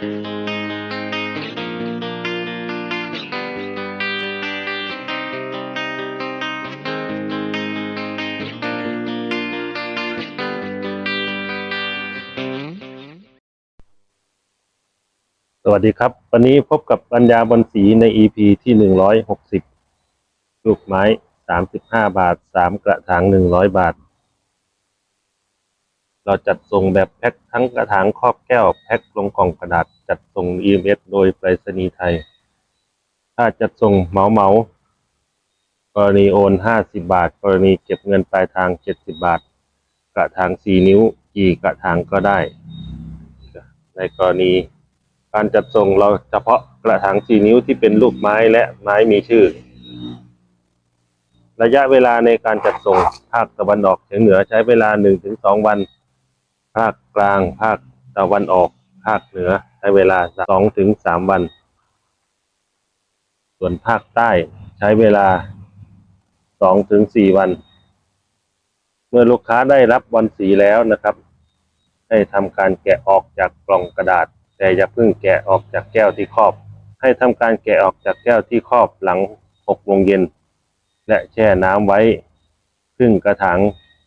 สวัสดีครับ วันนี้พบกับปัญญาบนสีใน EP ที่หนึ่งร้อยหกสิบลูกไม้สามสิบห้าบาทสามกระถางหนึ่งร้อยบาท เราจัดส่งแบบแพ็คทั้งกระถางครอบแก้ว แพ็คลงกล่องกระดาษจัดส่ง EMS โดยไปรษณีย์ไทย ถ้าจัดส่งเหมาเหมากรณีโอนห้าสิบาท กรณีเก็บเงินปลายทางเจ็ดสิบาท กระถางสี่นิ้วกี่กระถางก็ได้ ในกรณีการจัดส่งเราเฉพาะกระถางสี่นิ้วที่เป็นลูกไม้และไม้มีชื่อ ระยะเวลาในการจัดส่งภาคตะวันออกเฉียงเหนือใช้เวลาหนึ่งถึงสองวัน ภาคกลาง ภาคตะวันออก ภาคเหนือ ใช้เวลาสองถึงสามวัน ส่วนภาคใต้ใช้เวลาสองถึงสี่วัน เมื่อลูกค้าได้รับบอลสีแล้วนะครับ ให้ทำการแกะออกจากกล่องกระดาษ แต่อย่าเพิ่งแกะออกจากแก้วที่ครอบ ให้ทำการแกะออกจากแก้วที่ครอบหลังหกโมงเย็น และแช่น้ำไว้ครึ่งกระถาง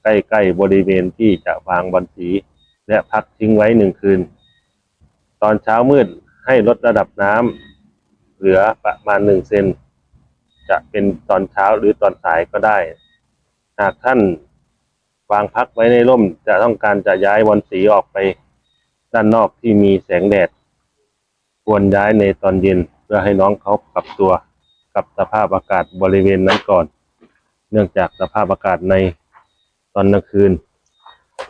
ใกล้ๆบริเวณที่จะวางบอลสี และพักทิ้งไว้หนึ่งคืน ตอนเช้ามืดให้ลดระดับน้ำเหลือประมาณหนึ่งเซนจะเป็นตอนเช้าหรือตอนสายก็ได้ หากท่านวางพักไว้ในร่ม จะต้องการจะย้ายบอลสีออกไป ด้านนอกที่มีแสงแดด ควรย้ายในตอนเย็นเพื่อให้น้องเขาปรับตัวกับสภาพอากาศบริเวณนั้นก่อน เนื่องจากสภาพอากาศในตอนกลางคืน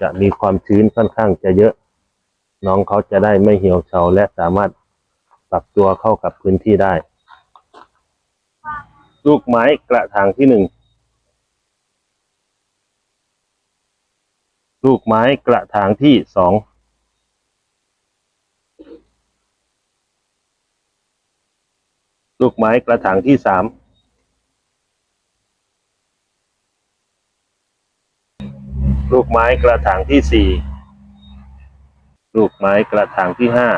จะมีความชื้นค่อนข้างจะเยอะ น้องเขาจะได้ไม่เหี่ยวเฉาและสามารถปรับตัวเข้ากับพื้นที่ได้ ลูกไม้กระถางที่หนึ่งลูกไม้กระถางที่สองลูกไม้กระถางที่สาม ลูกไม้กระถางที่สี่ลูกไม้กระถางที่ห้า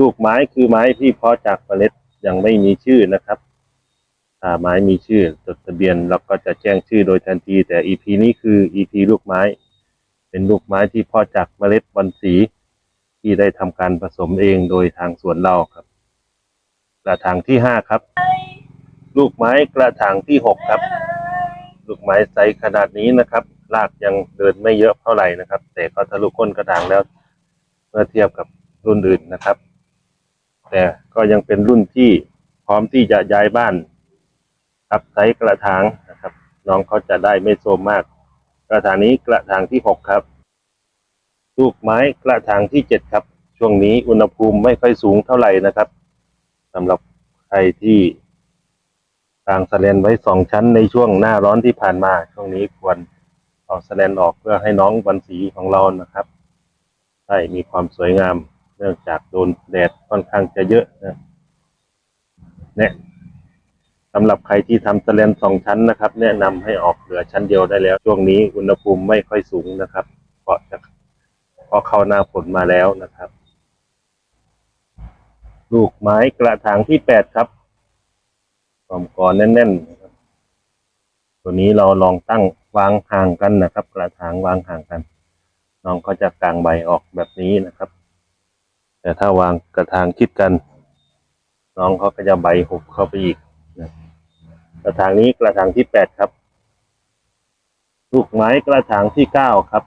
ลูกไม้คือไม้ที่เพาะจากเมล็ดยังไม่มีชื่อนะครับ ถ้าไม้มีชื่อจดทะเบียนเราก็จะแจ้งชื่อโดยทันที แต่ EP นี้คือ EP ลูกไม้ เป็นลูกไม้ที่เพาะจากเมล็ดบอนสีที่ได้ทำการผสมเองโดยทางสวนเราครับ กระถางที่ห้าครับ ลูกไม้กระถางที่หกครับ ลูกไม้ไซส์ขนาดนี้นะครับ รากยังเดินไม่เยอะเท่าไหร่นะครับ แต่ก็ทะลุก้นกระถางแล้ว เมื่อเทียบกับรุ่นอื่นนะครับ แต่ก็ยังเป็นรุ่นที่พร้อมที่จะย้ายบ้านครับไซส์กระถางนะครับ น้องเขาจะได้ไม่โทรมมาก กระถางนี้กระถางที่หกครับลูกไม้กระถางที่เจ็ดครับ ช่วงนี้อุณหภูมิไม่ค่อยสูงเท่าไหร่นะครับสำหรับใครที่กางสแลนไว้สองชั้นในช่วงหน้าร้อนที่ผ่านมา ช่วงนี้ควร เอาสแลนออกเพื่อให้น้องบอลสีของเรานะครับได้มีความสวยงาม เนื่องจากโดนแดดค่อนข้างจะเยอะนะเนี่ยสำหรับใครที่ทำสแลนสองชั้นนะครับ แนะนำให้ออกเหลือชั้นเดียวได้แล้ว ช่วงนี้อุณหภูมิไม่ค่อยสูงนะครับเพราะจะเพราะเข้าหน้าฝนมาแล้วนะครับ ลูกไม้กระถางที่แปดครับกอมกรแน่นๆ ตัวนี้เราลองตั้งวางห่างกันนะครับ กระถางวางห่างกัน น้องก็จะกางใบออกแบบนี้นะครับ แต่ถ้าวางกระถางชิดกัน น้องเขาก็จะใบหุบเข้าไปอีกนะกระถางนี้กระถางที่แปดครับ ลูกไม้กระถางที่เก้าครับ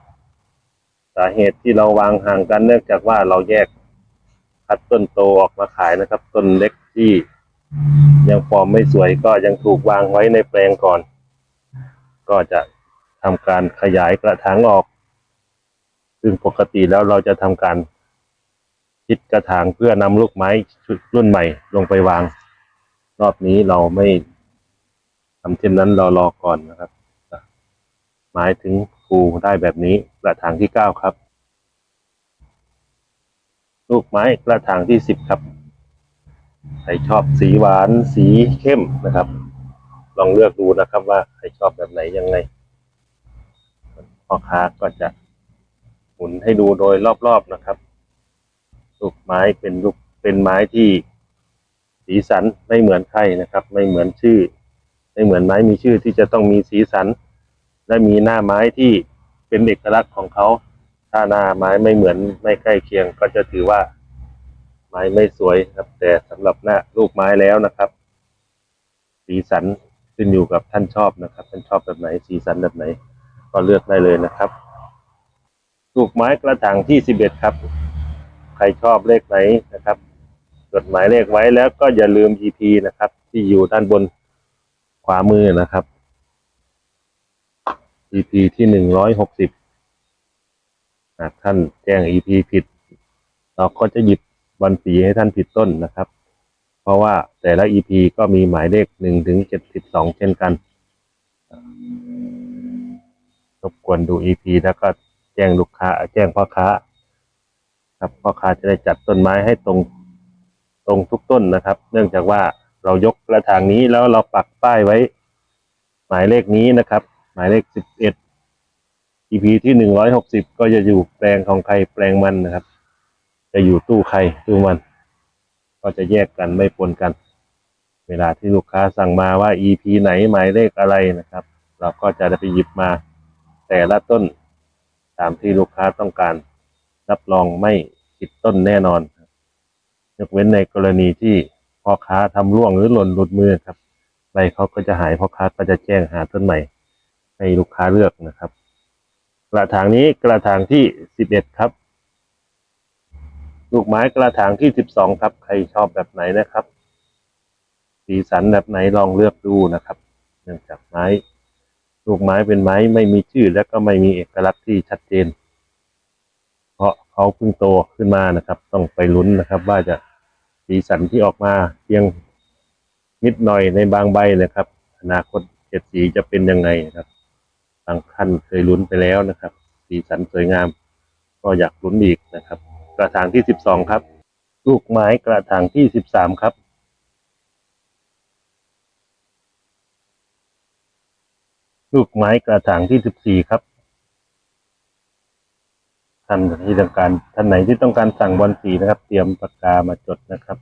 สาเหตุที่เราวางห่างกันเนื่องจากว่าเราแยกคัดต้นโตออกมาขายนะครับ ต้นเล็กที่ยังฟอร์มไม่สวยก็ยังถูกวางไว้ในแปลงก่อน ก็จะทำการขยายกระถางออก ซึ่งปกติแล้วเราจะทำการชิดกระถางเพื่อนำลูกไม้ชุดรุ่นใหม่ลงไปวาง รอบนี้เราไม่ทำเช่นนั้นเรารอก่อนนะครับหมายถึงฟูได้แบบนี้กระถางที่เก้าครับ ลูกไม้กระถางที่สิบครับ ใครชอบสีหวานสีเข้มนะครับ ลองเลือกดูนะครับ ว่าใครชอบแบบไหนยังไงพ่อค้าก็จะหมุนให้ดูโดยรอบๆนะครับลูกไม้เป็นลูกเป็นไม้ที่สีสันไม่เหมือนใครนะครับ ไม่เหมือนชื่อ ไม่เหมือนไม้มีชื่อที่จะต้องมีสีสัน และมีหน้าไม้ที่เป็นเอกลักษณ์ของเขาถ้าหน้าไม้ไม่เหมือนไม่ใกล้เคียง ก็จะถือว่า ไม้ไม่สวยครับ แต่สำหรับหน้าลูกไม้แล้วนะครับ สีสัน ขึ้นอยู่กับท่านชอบนะครับ ท่านชอบแบบไหนสีสันแบบไหน ก็เลือกได้เลยนะครับลูกไม้กระถางที่สิบเอ็ดครับ ใครชอบเลขไหนนะครับจดหมายเลขไว้แล้วก็อย่าลืม EP นะครับ ที่อยู่ด้านบนขวามือนะครับ EP ที่หนึ่งร้อยหกสิบหากท่านแจ้ง EP ผิด เราก็จะหยิบวันสีให้ท่านผิดต้นนะครับ เพราะว่าแต่ละ EP ก็มีหมายเลขหนึ่งถึงเจ็ดสิบสองเช่นกันรบกวนดู EP แล้วก็แจ้งลูกค้า แจ้งพ่อค้า ครับพ่อค้าจะได้จัดต้นไม้ให้ตรงตรงทุกต้นนะครับ เนื่องจากว่าเรายกกระถางนี้แล้วเราปักป้ายไว้ หมายเลขนี้นะครับ หมายเลขสิบเอ็ด EP ที่หนึ่งร้อยหกสิบก็จะอยู่แปลงของใครแปลงมันนะครับ จะอยู่ตู้ใครตู้มัน ก็จะแยกกันไม่ปนกัน เวลาที่ลูกค้าสั่งมาว่า EP ไหนหมายเลขอะไรนะครับ เราก็จะได้ไปหยิบมา แต่ละต้นตามที่ลูกค้าต้องการ รับรองไม่ผิดต้นแน่นอนยกเว้นในกรณีที่พ่อค้าทำร่วงหรือหล่นหลุดมือครับใบเขาก็จะหายพ่อค้าก็จะแจ้งหาต้นใหม่ ให้ลูกค้าเลือกนะครับ กระถางนี้กระถางที่สิบเอ็ดครับ ลูกไม้กระถางที่สิบสองครับ ใครชอบแบบไหนนะครับ สีสันแบบไหนลองเลือกดูนะครับ เนื่องจากไม้ ลูกไม้เป็นไม้ไม่มีชื่อและก็ไม่มีเอกลักษณ์ที่ชัดเจน เพราะเขาเพิ่งโตขึ้นมานะครับ ต้องไปลุ้นนะครับ ว่าจะสีสันที่ออกมาเพียงนิดหน่อยในบางใบนะครับ อนาคตเจ็ดสีจะเป็นยังไงนะครับบางท่านเคยลุ้นไปแล้วนะครับ สีสันสวยงาม ก็อยากลุ้นอีกนะครับ กระถางที่สิบสองครับ ลูกไม้กระถางที่สิบสามครับลูกไม้กระถางที่สิบสี่ครับท่านที่ต้องการท่านไหนที่ต้องการสั่งบอลสีนะครับ เตรียมปากกามาจดนะครับ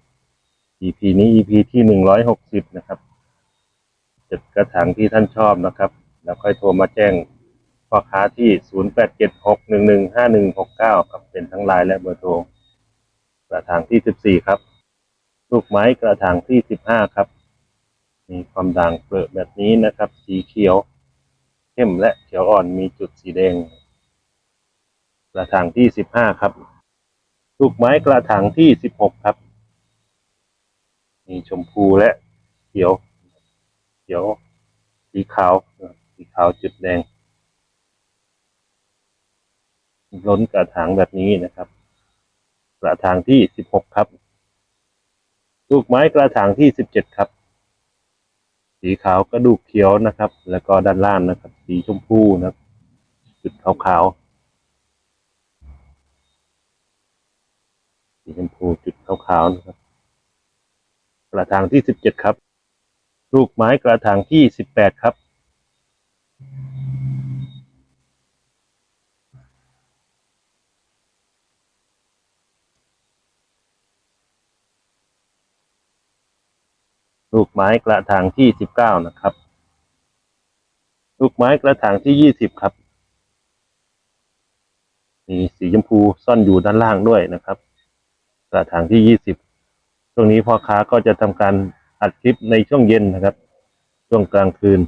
EP นี้ EP ที่หนึ่งร้อยหกสิบนะครับจดกระถางที่ท่านชอบนะครับ แล้วค่อยโทรมาแจ้ง พ่อค้าที่ศูนย์แปดเจ็ดหกหนึ่งหนึ่งห้าหนึ่งหกเก้าครับ เป็นทั้งไลน์และเบอร์โทร กระถางที่สิบสี่ครับ ลูกไม้กระถางที่สิบห้าครับ มีความด่างเปรอะแบบนี้นะครับ สีเขียว เข้มและเขียวอ่อนมีจุดสีแดง กระถางที่สิบห้าครับ ลูกไม้กระถางที่สิบหกครับ มีชมพูและเขียว เขียว สีขาว สีขาวจุดแดง ล้นกระถางแบบนี้นะครับ กระถางที่สิบหกครับ ลูกไม้กระถางที่สิบเจ็ดครับ สีขาวกระดูกเขียวนะครับ แล้วก็ด้านล่างนะครับ สีชมพูนะครับ จุดขาวๆสีชมพูจุดขาวๆนะครับ กระถางที่สิบเจ็ดครับ ลูกไม้กระถางที่สิบแปดครับ ลูกไม้กระถางที่สิบเก้านะครับ ลูกไม้กระถางที่ยี่สิบครับ มีสีชมพูซ่อนอยู่ด้านล่างด้วยนะครับ กระถางที่ยี่สิบช่วงนี้พ่อค้าก็จะทำการอัดคลิปในช่วงเย็นนะครับ ช่วงกลางคืน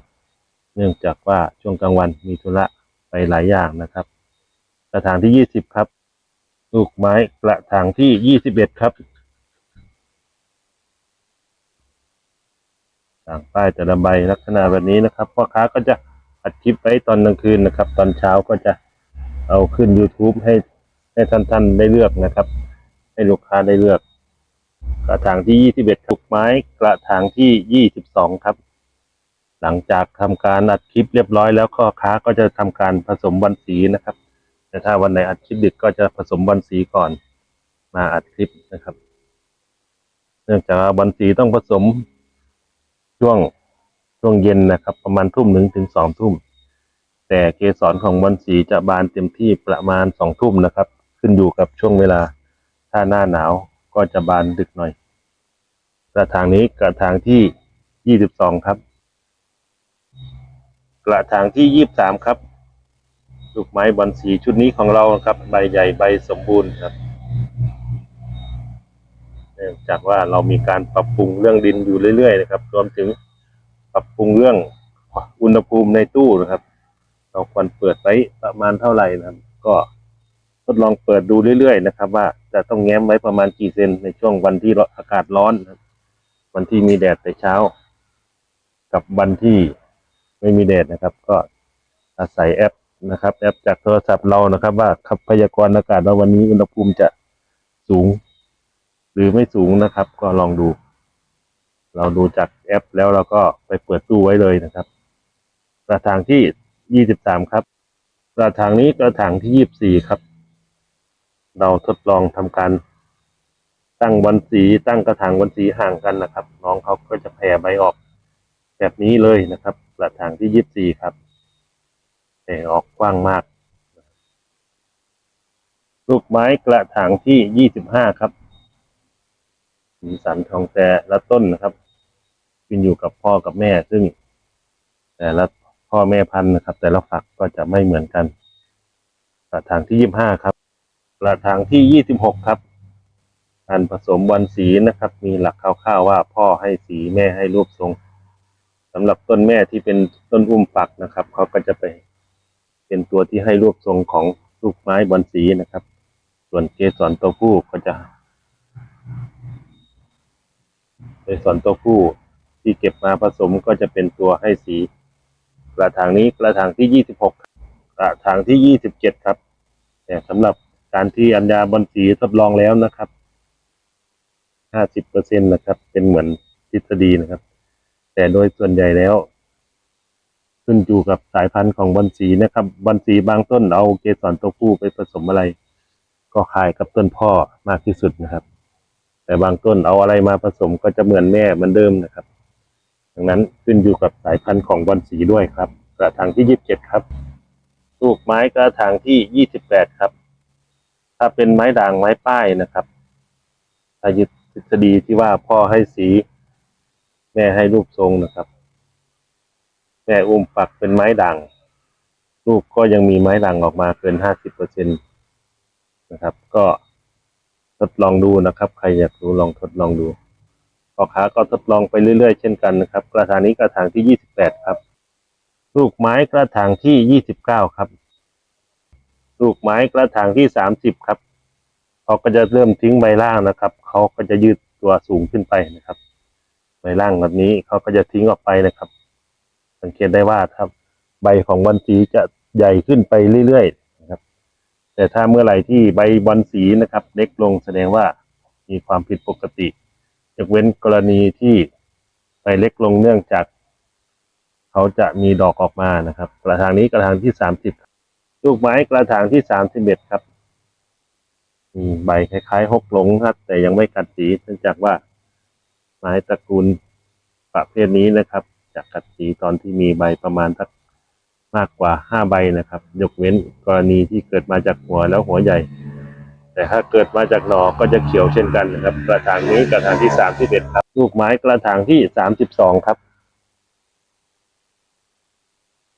เนื่องจากว่าช่วงกลางวันมีธุระไปหลายอย่างนะครับ กระถางที่ยี่สิบครับ ลูกไม้กระถางที่ยี่สิบเอ็ดครับ ต่างป้ายแต่ละใบลักษณะแบบนี้นะครับพ่อค้าก็จะอัดคลิปไว้ตอนกลางคืนนะครับ ตอนเช้าก็จะเอาขึ้น YouTube ให้ให้ท่านๆได้เลือกนะครับ ให้ลูกค้าได้เลือก กระถางที่ 21 ถูกไม้กระถางที่ 22 ครับ หลังจากทำการอัดคลิปเรียบร้อยแล้วก็ค้าก็จะทำการผสมวันสีนะครับ แต่ถ้าวันไหนอัดคลิปดึกก็จะผสมวันสีก่อนมาอัดคลิปนะครับ เนื่องจากว่าวันสีต้องผสม ช่วงช่วงเย็นนะครับ ประมาณทุ่มหนึ่งถึงสองทุ่ม แต่เกสรของบอลสีจะบานเต็มที่ประมาณสองทุ่มนะครับ ขึ้นอยู่กับช่วงเวลา ถ้าหน้าหนาวก็จะบานดึกหน่อยกระถางนี้กระถางที่ยี่สิบสองครับ กระถางที่ยี่สิบสามครับลูกไม้บอลสีชุดนี้ของเราครับ ใบใหญ่ใบสมบูรณ์ครับ นื่องจากว่าเรามีการปรับปรุงเรื่องดินอยู่เรื่อยๆนะครับ รวมถึงปรับปรุงเรื่องอุณหภูมิในตู้นะครับ เราควรเปิดไว้ประมาณเท่าไหร่นะครับ ก็ทดลองเปิดดูเรื่อยๆนะครับ ว่าจะต้องแง้มไว้ประมาณกี่เซนในช่วงวันที่อากาศร้อนนะครับวันที่มีแดดแต่เช้า กับวันที่ไม่มีแดดนะครับ ก็อาศัยแอปนะครับ แอปจากโทรศัพท์เรานะครับ ว่าครัพยากรณ์อากาศว่าวันนี้อุณหภูมิจะสูง หรือไม่สูงนะครับ ก็ลองดู เราดูจากแอปแล้วเราก็ไปเปิดตู้ไว้เลยนะครับกระถางที่ยี่สิบสามครับกระถางนี้กระถางที่ยี่สิบสี่ครับ เราทดลองทำการตั้งวันสีตั้งกระถางวันสีห่างกันนะครับ น้องเขาก็จะแผ่ใบออก แบบนี้เลยนะครับ กระถางที่ยี่สิบสี่ครับแผ่ออกกว้างมาก ลูกไม้กระถางที่ยี่สิบห้าครับ สีสันของแต่ละต้นนะครับขึ้นอยู่กับพ่อกับแม่ซึ่ง แต่ละพ่อแม่พันธุ์นะครับ แต่ละฝักก็จะไม่เหมือนกันกระถางที่ยี่ห้าครับกระถางที่ยี่สิบหกครับการผสมวันสีนะครับ มีหลักคร่าวๆว่าพ่อให้สีแม่ให้รูปทรงสำหรับต้นแม่ที่เป็นต้นอุ้มฝักนะครับเขาก็จะไปเป็นตัวที่ให้รูปทรงของลูกไม้บอนสีนะครับ ส่วนเกสรตัวผู้ก็จะ ในส่วนตัวผู้ที่เก็บมาผสมก็จะเป็นตัวให้สี กระถางนี้กระถางที่ยี่สิบหกกระถางที่ยี่สิบเจ็ดครับแต่สำหรับการที่อัญญาบอลสีทดลองแล้วนะครับห้าสิบเปอร์เซ็นตนะครับ เป็นเหมือนทฤษฎีนะครับ แต่โดยส่วนใหญ่แล้ว ขึ้นอยู่กับสายพันธุ์ของบอลสีนะครับบอลสีบางต้นเอาเกสรตัวผู้ไปผสมอะไร ก็คล้ายกับต้นพ่อมากที่สุดนะครับ แต่บางต้นเอาอะไรมาผสมก็จะเหมือนแม่เหมือนเดิมนะครับ ดังนั้นขึ้นอยู่กับสายพันธุ์ของบอลสีด้วยครับ กระถางที่ยี่สิบเจ็ดครับ ลูกไม้กระถางที่ยี่สิบแปดครับ ถ้าเป็นไม้ด่างไม้ป้ายนะครับถ้ายึดทฤษฎีที่ว่าพ่อให้สี แม่ให้รูปทรงนะครับ แม่อุ้มฝักเป็นไม้ด่างลูกก็ยังมีไม้ด่างออกมาเกินห้าสิบเปอร์เซ็นตนะครับ ก็ ทดลองดูนะครับ ใครอยากรู้ลองทดลองดูพ่อค้าก็ทดลองไปเรื่อยๆ เช่นกันนะครับ กระถางนี้กระถางที่ยี่สิบแปดครับ ลูกไม้กระถางที่ยี่สิบเก้าครับ ลูกไม้กระถางที่สามสิบครับเขาก็จะเริ่มทิ้งใบล่างนะครับ เขาก็จะยืดตัวสูงขึ้นไปนะครับ ใบล่างแบบนี้เขาก็จะทิ้งออกไปนะครับ สังเกตได้ว่าถ้าใบของบอลสีจะใหญ่ขึ้นไปเรื่อยๆ แต่ถ้าเมื่อไหร่ที่ใบบอลสีนะครับ เล็กลงแสดงว่ามีความผิดปกติยกเว้นกรณีที่ใบเล็กลงเนื่องจาก เขาจะมีดอกออกมานะครับ กระถางนี้กระถางที่สามสิบลูกไม้กระถางที่สามสิบเอ็ดครับมีใบคล้ายๆหกหลงครับ แต่ยังไม่กัดสีเนื่องจากว่าไม้ตระกูลประเภทนี้นะครับ จะกัดสีตอนที่มีใบประมาณสัก มากกว่าห้าใบนะครับ ยกเว้นกรณีที่เกิดมาจากหัวแล้วหัวใหญ่ แต่ถ้าเกิดมาจากหนอก็จะเขียวเช่นกันนะครับ กระถางนี้กระถางที่สามสิบเอ็ดครับ ลูกไม้กระถางที่สามสิบสองครับ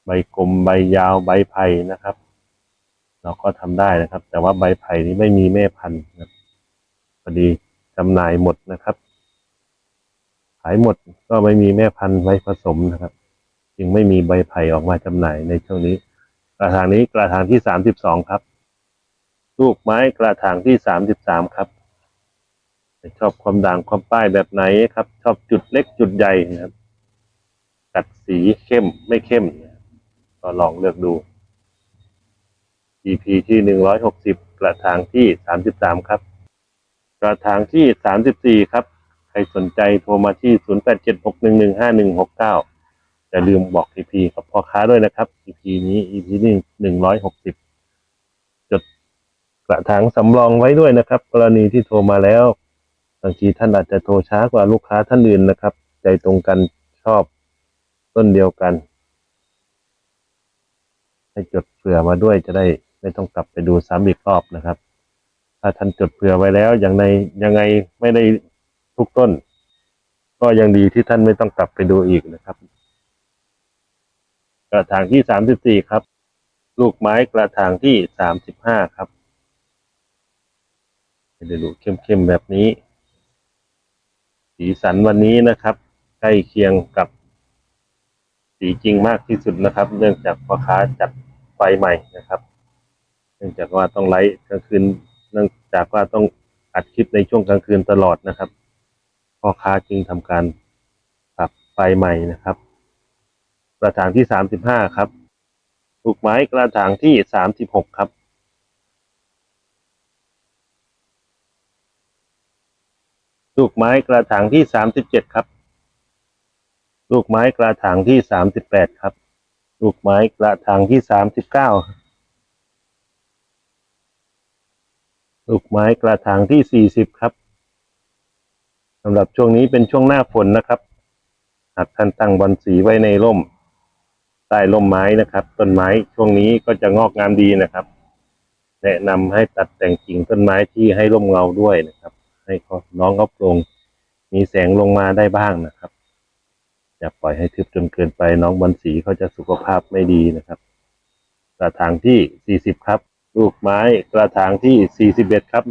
ใบกลมใบยาวใบไผ่นะครับ เราก็ทำได้นะครับ แต่ว่าใบไผ่นี้ไม่มีแม่พันธุ์นะพอดีจำหน่ายหมดนะครับ ขายหมดก็ไม่มีแม่พันธุ์ไว้ผสมนะครับ จึงไม่มีใบไผ่ออกมาจำหน่ายในช่วงนี้ กระถางนี้กระถางที่สามสิบสองครับ ลูกไม้กระถางที่สามสิบสามครับ ชอบความด่างความป้ายแบบไหนครับ ชอบจุดเล็กจุดใหญ่นะครับกัดสีเข้มไม่เข้ม ก็ลองเลือกดู EP ที่หนึ่งร้อยหกสิบกระถางที่สามสิบสามครับ กระถางที่สามสิบสี่ครับ ใครสนใจโทรมาที่ศูนย์แปดเจ็ดหกหนึ่งหนึ่งห้าหนึ่งหกเก้า อย่าลืมบอก EP กับพ่อค้าด้วยนะครับ EP นี้ EP หนึ่งหนึ่งร้อยหกสิบจดกระถางสำรองไว้ด้วยนะครับ กรณีที่โทรมาแล้วบางทีท่านอาจจะโทรช้ากว่าลูกค้าท่านอื่นนะครับ ใจตรงกันชอบต้นเดียวกัน ให้จดเผื่อมาด้วยจะได้ไม่ต้องกลับไปดูซ้ำอีกรอบนะครับ ถ้าท่านจดเผื่อไว้แล้วอย่างในยังไงไม่ได้ทุกต้น ก็ยังดีที่ท่านไม่ต้องกลับไปดูอีกนะครับ กระถางที่สามสิบสี่ครับ ลูกไม้กระถางที่สามสิบห้าครับเดี๋ยวดูเข้มๆแบบนี้ สีสันวันนี้นะครับ ใกล้เคียงกับสีจริงมากที่สุดนะครับ เนื่องจากพ่อค้าจัดไฟใหม่นะครับ เนื่องจากว่าต้องไลฟ์กลางคืน เนื่องจากว่าต้องอัดคลิปในช่วงกลางคืนตลอดนะครับ พ่อค้าจึงทำการปรับไฟใหม่นะครับ กระถางที่สามสิบห้าครับปลูกไม้กระถางที่สามสิบหกครับ ลูกไม้กระถางที่สามสิบเจ็ดครับ ลูกไม้กระถางที่สามสิบแปดครับ ลูกไม้กระถางที่สามสิบเก้าลูกไม้กระถางที่สี่สิบครับสำหรับช่วงนี้เป็นช่วงหน้าฝนนะครับ หากท่านตั้งบอลสีไว้ในร่ม ใต้ร่มไม้นะครับ ต้นไม้ช่วงนี้ก็จะงอกงามดีนะครับ แนะนำให้ตัดแต่งกิ่งต้นไม้ที่ให้ร่มเงาด้วยนะครับ ให้เขาน้องเขาโปร่งมีแสงลงมาได้บ้างนะครับ อย่าปล่อยให้ทึบจนเกินไปน้องบอลสีเขาจะสุขภาพไม่ดีนะครับ กระถางที่ 40 ครับ ลูกไม้กระถางที่ 41 ครับ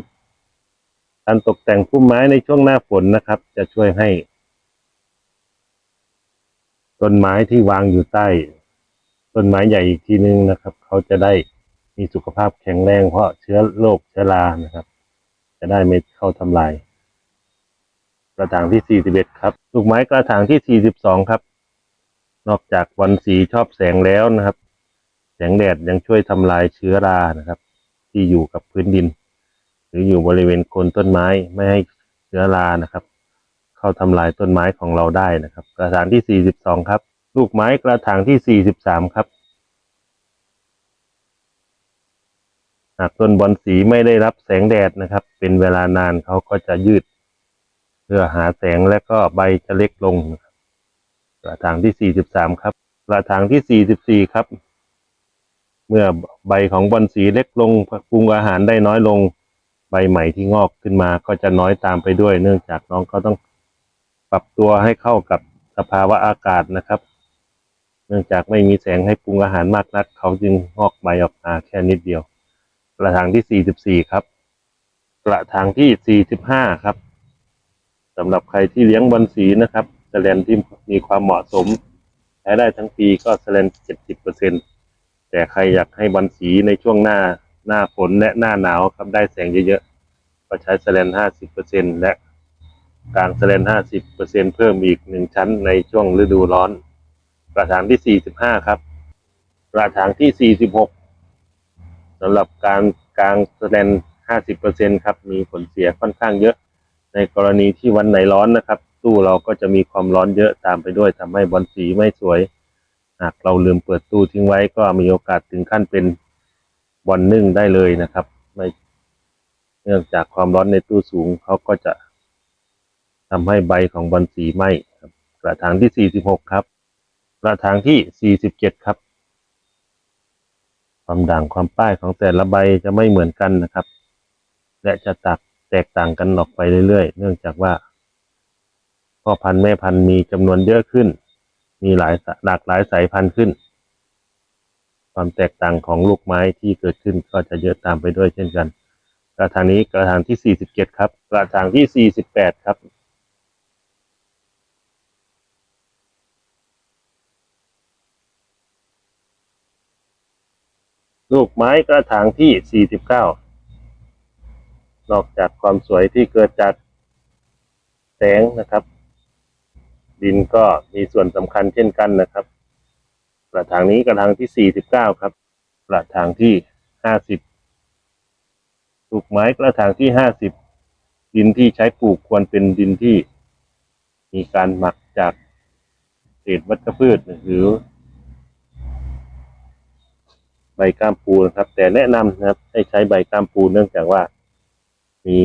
การตกแต่งพุ่มไม้ในช่วงหน้าฝนนะครับ จะช่วยให้ ต้นไม้ที่วางอยู่ใต้ ต้นไม้ใหญ่อีกทีนึงนะครับ เขาจะได้มีสุขภาพแข็งแรง เพราะเชื้อโรคเชื้อรานะครับ จะได้ไม่เข้าทำลาย กระถางที่ 41 ครับ ลูกไม้กระถางที่ 42 ครับ นอกจากวันสีชอบแสงแล้วนะครับ แสงแดดยังช่วยทำลายเชื้อรานะครับ ที่อยู่กับพื้นดิน หรืออยู่บริเวณโคนต้นไม้ไม่ให้เชื้อรานะครับ เข้าทำลายต้นไม้ของเราได้นะครับ กระถางที่ 42 ครับ ลูกไม้กระถางที่ 43 ครับ หากต้นบอนสีไม่ได้รับแสงแดดนะครับ เป็นเวลานานเขาก็จะยืด เพื่อหาแสงและก็ใบจะเล็กลง กระถางที่ 43 ครับ กระถางที่ 44 ครับ เมื่อใบของบอนสีเล็กลงปรุงอาหารได้น้อยลง ใบใหม่ที่งอกขึ้นมาก็จะน้อยตามไปด้วย เนื่องจากน้องเขาต้องปรับตัวให้เข้ากับสภาวะอากาศนะครับ เนื่องจากไม่มีแสงให้ปรุงอาหารมากนัก เขาจึงงอกใบออกมาแค่นิดเดียว กระถางที่ 44 ครับ กระถางที่ 45 ครับสำหรับใครที่เลี้ยงบอลสีนะครับแสลนที่มีความเหมาะสมใช้ได้ทั้งปีก็แสลน70%แต่ใครอยากให้บอลสีในช่วงหน้าหน้าฝนและหน้าหนาวครับได้แสงเยอะๆ ก็ใช้แสลน50%และกลางแสลน50%เพิ่มอีกหนึ่งชั้นในช่วงฤดูร้อน กระถางที่ 45 ครับกระถางที่ 46สำหรับการกลางแสดง50%ครับ มีผลเสียค่อนข้างเยอะ ในกรณีที่วันไหนร้อนนะครับ ตู้เราก็จะมีความร้อนเยอะตามไปด้วยทำให้บอลสีไม่สวย หากเราลืมเปิดตู้ทิ้งไว้ก็มีโอกาสถึงขั้นเป็นบอลนึ่งได้เลยนะครับ ไม่เนื่องจากความร้อนในตู้สูงเขาก็จะทำให้ใบของบอลสีไหม้ครับกระถางที่ 46 ครับ ระถางที่ 47 ครับ ความด่างความป้ายของแต่ละใบจะไม่เหมือนกันนะครับ และจะตักแตกต่างกันออกไปเรื่อยๆ เนื่องจากว่าพ่อพันธุ์แม่พันธุ์มีจำนวนเยอะขึ้น มีหลายสหลากหลายสายพันธุ์ขึ้น ความแตกต่างของลูกไม้ที่เกิดขึ้นก็จะเยอะตามไปด้วยเช่นกัน กระถางนี้กระถางที่ 47 ครับ กระถางที่ 48 ครับ ลูกไม้กระถางที่ 49 นอกจากความสวยที่เกิดจากแสงนะครับ ดินก็มีส่วนสำคัญเช่นกันนะครับ กระถางนี้กระถางที่ 49 ครับ กระถางที่ 50 ลูกไม้กระถางที่ 50 ดินที่ใช้ปลูกควรเป็นดินที่ มีการหมักจากเศษวัชพืชหรือ ใบก้ามปูนะครับ แต่แนะนำนะครับให้ใช้ใบก้ามปูเนื่องจากว่า มี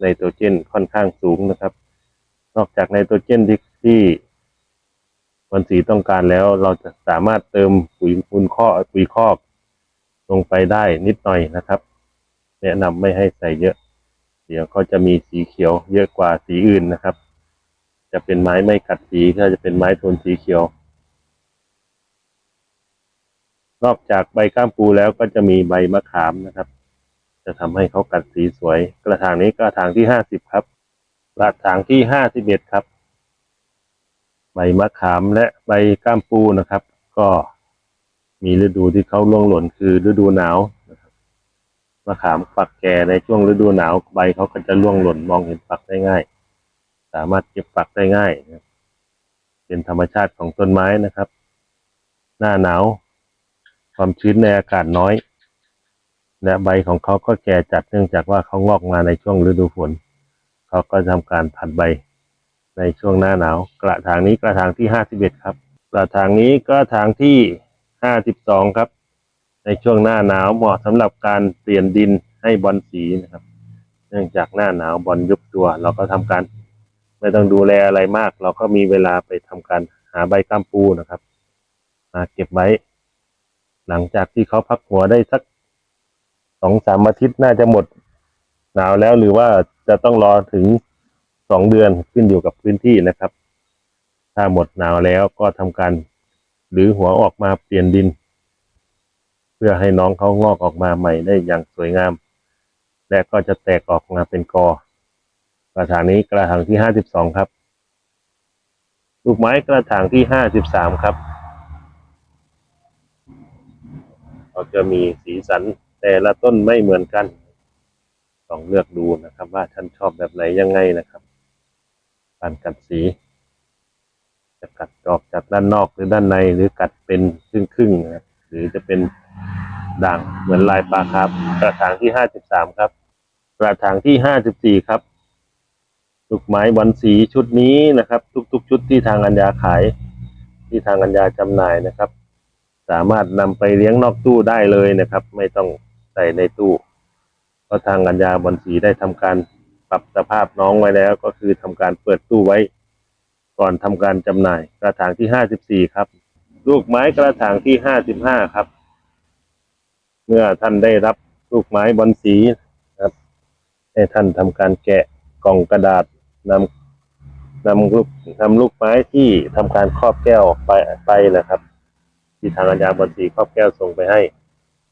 ไนโตรเจนค่อนข้างสูงนะครับ นอกจากไนโตรเจนที่ที่วันสีต้องการแล้วเราจะสามารถเติมปุ๋ยมูลข้อปุ๋ยคอกลงไปได้นิดหน่อยนะครับ แนะนำไม่ให้ใส่เยอะ เดี๋ยวเขาจะมีสีเขียวเยอะกว่าสีอื่นนะครับ จะเป็นไม้ไม่กัดสีก็จะเป็นไม้โทนสีเขียว นอกจากใบก้ามปูแล้วก็จะมีใบมะขามนะครับ จะทำให้เขากัดสีสวย กระถางนี้กระถางที่ห้าสิบครับ กระถางที่ห้าสิบเอ็ดครับ ใบมะขามและใบก้ามปูนะครับ ก็มีฤดูที่เขาร่วงหล่นคือฤดูหนาวนะครับมะขามฝักแก่ในช่วงฤดูหนาวใบเขาก็จะร่วงหล่นมองเห็นฝักได้ง่าย สามารถเก็บฝักได้ง่ายนะครับเป็นธรรมชาติของต้นไม้นะครับ หน้าหนาว ความชื้นในอากาศน้อย และใบของเขาก็แก่จัดเนื่องจากว่าเขางอกมาในช่วงฤดูฝน เขาก็ทำการผัดใบในช่วงหน้าหนาว กระถางนี้กระถางที่ห้าสิบเอ็ดครับ กระถางนี้กระถางที่ห้าสิบสองครับ ในช่วงหน้าหนาวเหมาะสำหรับการเปลี่ยนดินให้บอลสีนะครับ เนื่องจากหน้าหนาวบอลยุบตัว เราก็ทำการไม่ต้องดูแลอะไรมาก เราก็มีเวลาไปทำการหาใบก้ามปูนะครับมาเก็บไว้ หลังจากที่เขาพักหัวได้สักสองสามอาทิตย์น่าจะหมดหนาวแล้วหรือว่าจะต้องรอถึงสองเดือนขึ้นอยู่กับพื้นที่นะครับ ถ้าหมดหนาวแล้วก็ทำการหรือหัวออกมาเปลี่ยนดิน เพื่อให้น้องเขางอกออกมาใหม่ได้อย่างสวยงาม และก็จะแตกออกมาเป็นกอกระถางนี้กระถางที่ห้าสิบสองครับลูกไม้กระถางที่ห้าสิบสามครับ เขาจะมีสีสันแต่ละต้นไม่เหมือนกันต้องเลือกดูนะครับ ว่าท่านชอบแบบไหนยังไงนะครับการกัดสี จะกัดออกจากด้านนอกหรือด้านในหรือกัดเป็นครึ่งครึ่งๆนะหรือจะเป็นด่างเหมือนลายปลาครับ กระถางที่ห้าสิบสามครับ กระถางที่ห้าสิบสี่ครับลูกไม้บอลสีชุดนี้นะครับ ทุก ๆ ชุดที่ทางอัญญาขาย ที่ทางอัญญาจำหน่ายนะครับ สามารถนำไปเลี้ยงนอกตู้ได้เลยนะครับ ไม่ต้องใส่ในตู้เพราะทางอัญญาบอลสีได้ทำการปรับสภาพน้องไว้แล้ว ก็คือทำการเปิดตู้ไว้ ก่อนทำการจำหน่าย กระถางที่ห้าสิบสี่ครับ ลูกไม้กระถางที่ห้าสิบห้าครับ เมื่อท่านได้รับลูกไม้บอลสีครับ ให้ท่านทำการแกะกล่องกระดาษนำนำลูกนำลูกไม้ที่ทำการครอบแก้วออกไปไปนะครับ ที่ทางอาญาบอลสีครอบแก้วส่งไปให้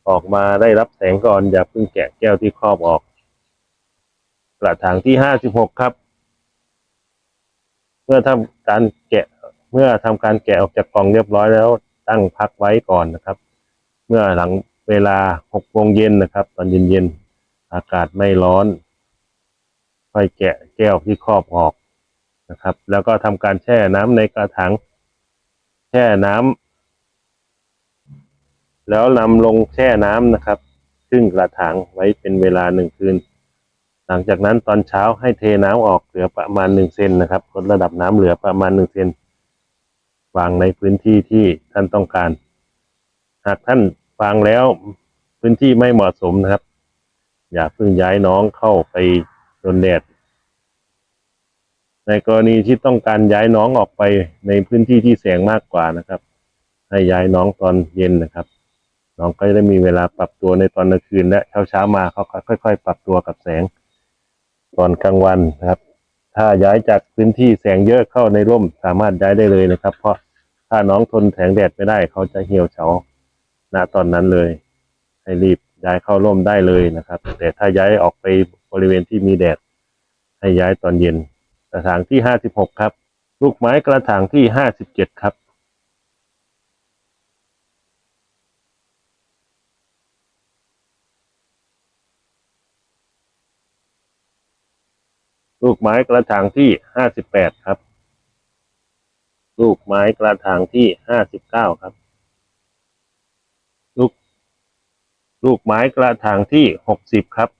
ออกมาได้รับแสงก่อนอย่าเพิ่งแกะแก้วที่ครอบออกกระถางที่ห้าสิบหกครับ เมื่อทำการแกะเมื่อทำการแกะออกจากกล่องเรียบร้อยแล้ว ตั้งพักไว้ก่อนนะครับ เมื่อหลังเวลาหกโมงเย็นนะครับ ตอนเย็นๆอากาศไม่ร้อน ค่อยแกะแก้วที่ครอบออกนะครับ แล้วก็ทำการแช่น้ำในกระถางแช่น้ำ แล้วนำลงแช่น้ำนะครับครึ่งกระถางไว้เป็นเวลาหนึ่งคืน หลังจากนั้นตอนเช้าให้เทน้ำออกเหลือประมาณหนึ่งเซนนะครับลดระดับน้ำเหลือประมาณหนึ่งเซนวางในพื้นที่ที่ท่านต้องการ หากท่านวางแล้วพื้นที่ไม่เหมาะสมนะครับ อย่าเพิ่งย้ายน้องเข้าไปโดนแดดในกรณีที่ต้องการย้ายน้องออกไปในพื้นที่ที่แสงมากกว่านะครับ ให้ย้ายน้องตอนเย็นนะครับ น้องก็จะได้มีเวลาปรับตัวในตอนกลางคืน และเช้าเช้ามาเขาก็ค่อย ๆ ปรับตัวกับแสง ตอนกลางวันนะครับ ถ้าย้ายจากพื้นที่แสงเยอะเข้าในร่มสามารถย้ายได้เลยนะครับ เพราะถ้าน้องทนแสงแดดไม่ได้เขาจะเหี่ยวเฉาณตอนนั้นเลย ให้รีบย้ายเข้าร่มได้เลยนะครับ แต่ถ้าย้ายออกไปบริเวณที่มีแดด ให้ย้ายตอนเย็นกระถางที่ห้าสิบหกครับ ลูกไม้กระถางที่ห้าสิบเจ็ดครับ ลูกไม้กระถางที่ห้าสิบแปดครับ ลูกไม้กระถางที่ห้าสิบเก้าครับ ลูก ลูกไม้กระถางที่หกสิบครับ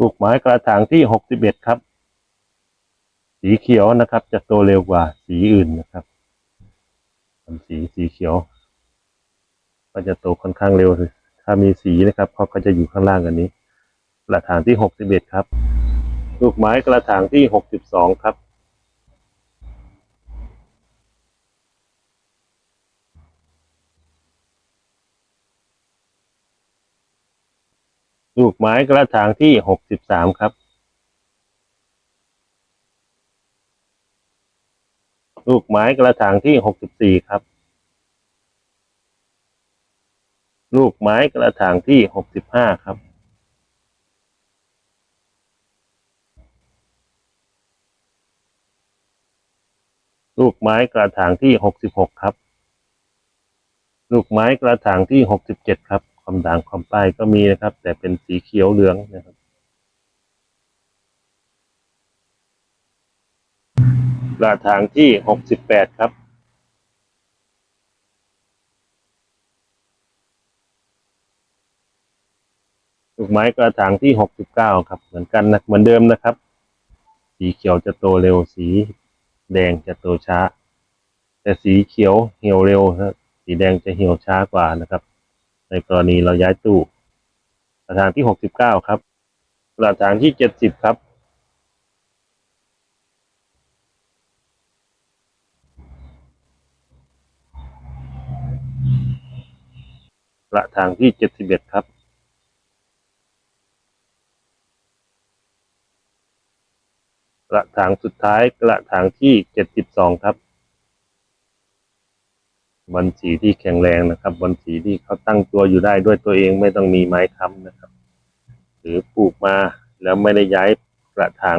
ลูกไม้กระถางที่หกสิบเอ็ดครับ สีเขียวนะครับ จะโตเร็วกว่าสีอื่นนะครับสีสีเขียว ก็จะโตค่อนข้างเร็วเลย ถ้ามีสีนะครับเขาก็จะอยู่ข้างล่างกันนี้ กระถางที่หกสิบเอ็ดครับ ลูกไม้กระถางที่หกสิบสองครับลลูกไม้กระถางที่หกสิบสามครับ ลูกไม้กระถางที่หกสิบสี่ครับ ลูกไม้กระถางที่หกสิบห้าครับ ลูกไม้กระถางที่หกสิบหกครับ ลูกไม้กระถางที่หกสิบเจ็ดครับความด่างความป้ายก็มีนะครับ แต่เป็นสีเขียวเหลืองนะครับกระถางที่หกสิบแปดครับ ลูกไม้กระถางที่หกสิบเก้าครับ เหมือนกันนะเหมือนเดิมนะครับ สีเขียวจะโตเร็วสีแดงจะโตช้า แต่สีเขียวเหี่ยวเร็วนะสีแดงจะเหี่ยวช้ากว่านะครับ ในกรณีเราย้ายตู้กระถางที่หกสิบเก้าครับกระถางที่เจ็ดสิบครับกระถางที่เจ็ดสิบเอ็ดครับ กระถางสุดท้ายกระถางที่เจ็ดสิบสองครับบอลสีที่แข็งแรงนะครับบอลสีที่เขาตั้งตัวอยู่ได้ด้วยตัวเองไม่ต้องมีไม้ค้ำนะครับ หรือปลูกมาแล้วไม่ได้ย้ายกระถาง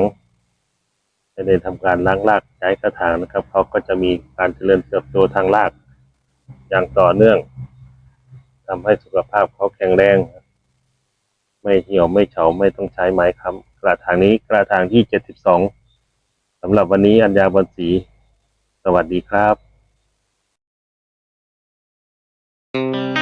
ไม่ได้ทำการล้างรากย้ายกระถางนะครับเขาก็จะมีการเจริญเติบโตทางรากอย่างต่อเนื่องทำให้สุขภาพเขาแข็งแรง ไม่เหี่ยวไม่เฉาไม่ต้องใช้ไม้ค้ำกระถางนี้กระถางที่เจ็ดสิบสองสำหรับวันนี้อัญญาบอลสีสวัสดีครับ Thank